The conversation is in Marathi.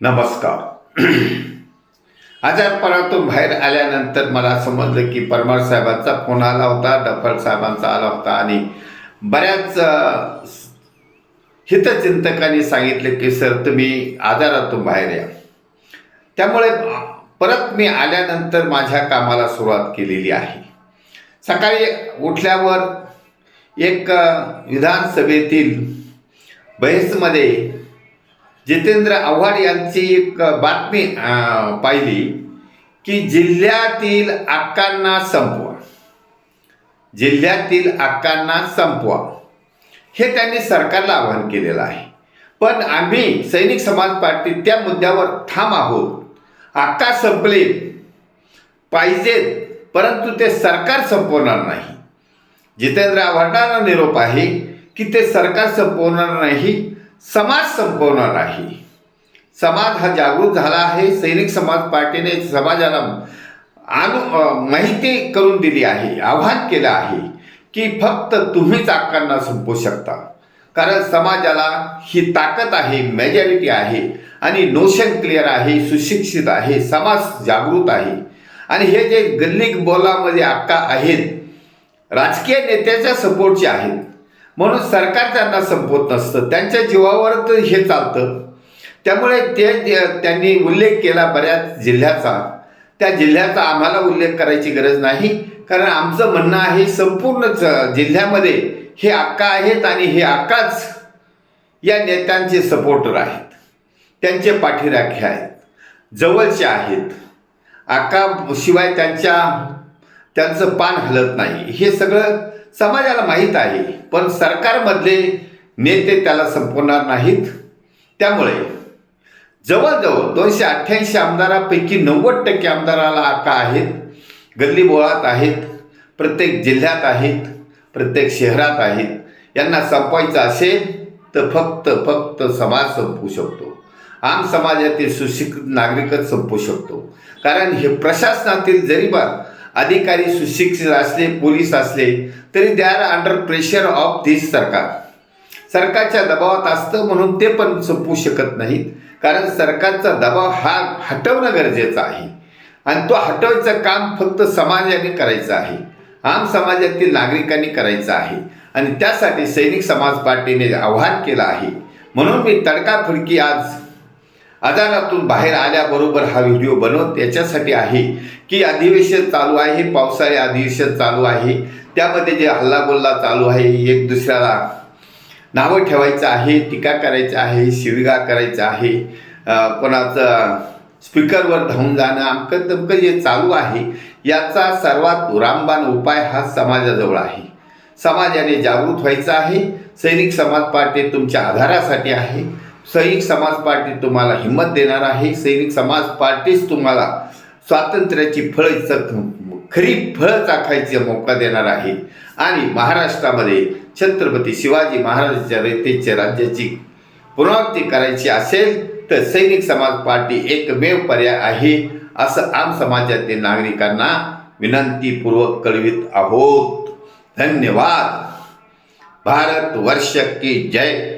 नमस्कार. आजारपणातून बाहेर आल्यानंतर मला समजलं की परमार साहेबांचा फोन आला होता डफर साहेबांचा आला होता आणि बऱ्याच हितचिंतकांनी सांगितले की सर तुम्ही आजारातून बाहेर या. त्यामुळे परत मी आल्यानंतर माझ्या कामाला सुरुवात केलेली आहे. सकाळी उठल्यावर एक विधानसभेतील बहिसमध्ये जितेंद्र आव्हाड यांची एक बातमी पाहिली की जिल्ह्यातील अक्कांना संपवा. जिल्ह्यातील अक्कांना संपवा. हे त्यांनी सरकारला आवाहन केलेलं आहे. पण आम्ही सैनिक समाज पार्टी त्या मुद्द्यावर ठाम आहोत. अक्का संपले पाहिजेत परंतु ते सरकार संपवणार नाही. जितेंद्र आव्हाडांना निरोप आहे की ते सरकार संपवणार नाही समाज संपवणार आहे. समाज हा जागृत झाला आहे. सैनिक समाज पार्टीने समाजाला अनु माहिती करून दिली आहे आव्हान केलं आहे की फक्त तुम्हीच आकांना संपवू शकता. कारण समाजाला ही ताकद आहे मेजॉरिटी आहे आणि नोशन क्लिअर आहे सुशिक्षित आहे समाज जागृत आहे. आणि हे जे गल्ली बोलामध्ये अक्का आहेत राजकीय नेत्याच्या सपोर्टचे आहेत. म्हणून सरकार त्यांना संपवत नसतं. त्यांच्या जीवावर तर हे चालतं. त्यामुळे ते त्यांनी उल्लेख केला बऱ्याच जिल्ह्याचा त्या जिल्ह्याचा आम्हाला उल्लेख करायची गरज नाही. कारण आमचं म्हणणं आहे संपूर्ण जिल्ह्यामध्ये हे अक्का आहेत आणि हे अक्काच या नेत्यांचे सपोर्टर आहेत. त्यांचे पाठीराखे आहेत. जवळचे आहेत. अक्का शिवाय त्यांच्या त्यांचं पान हलत नाही. हे सगळं समाजाला माहीत आहे पण सरकारमधले नेते त्याला संपवणार नाहीत. त्यामुळे जवळजवळ दोनशे अठ्ठ्याऐंशी आमदारापैकी नव्वद टक्के आमदाराला आका आहेत गल्ली बोळात आहेत प्रत्येक जिल्ह्यात आहेत प्रत्येक शहरात आहेत. यांना संपवायचं असेल तर फक्त फक्त समाज संपवू शकतो. आम समाजातील सुशिक्षित नागरिकच संपवू शकतो. कारण हे प्रशासनातील जरी बा अधिकारी सुशिक्षित असले पोलीस असले तरी they are under pressure of this सरकार. सरकारच्या दबावात असतं म्हणून ते पण संपू शकत नाहीत. कारण सरकारचा दबाव हा हटवणं गरजेचं आहे. आणि तो हटवायचं काम फक्त समाजाने करायचं आहे. आम समाजातील नागरिकांनी करायचं आहे. आणि त्यासाठी सैनिक समाज पार्टीने आव्हान केलं आहे. म्हणून मी तडकाफडकी आज अदानातून बाहेर आल्याबरोबर हा व्हिडिओ बनवत याच्यासाठी आहे की अधिवेशन चालू आहे पावसाळी अधिवेशन चालू आहे. त्यामध्ये जे हल्लागोल्ला चालू आहे एक दुसऱ्याला नावं ठेवायचं आहे टीका करायचं आहे शिविगा करायचं आहे. कोणाचं स्पीकरवर धावून जाणं आमकं तमकं जे चालू आहे याचा सर्वात रामबाण उपाय हा समाजाजवळ आहे. समाजाने जागृत व्हायचं आहे. सैनिक समाज पार्टी तुमच्या आधारासाठी आहे. सैनिक समाज पार्टी तुम्हाला हिंमत देणार आहे. सैनिक समाज पार्टीच तुम्हाला स्वातंत्र्याची फळं खरी फळं चाखायचा मौका देणार आहे. आणि महाराष्ट्रामध्ये छत्रपती शिवाजी महाराजांच्या रेतेच्या राज्याची पुनरावृत्ती करायची असेल तर सैनिक समाज पार्टी एकमेव पर्याय आहे असं आम समाजातील नागरिकांना विनंतीपूर्वक कळवित आहोत. धन्यवाद. भारत वर्ष की जय.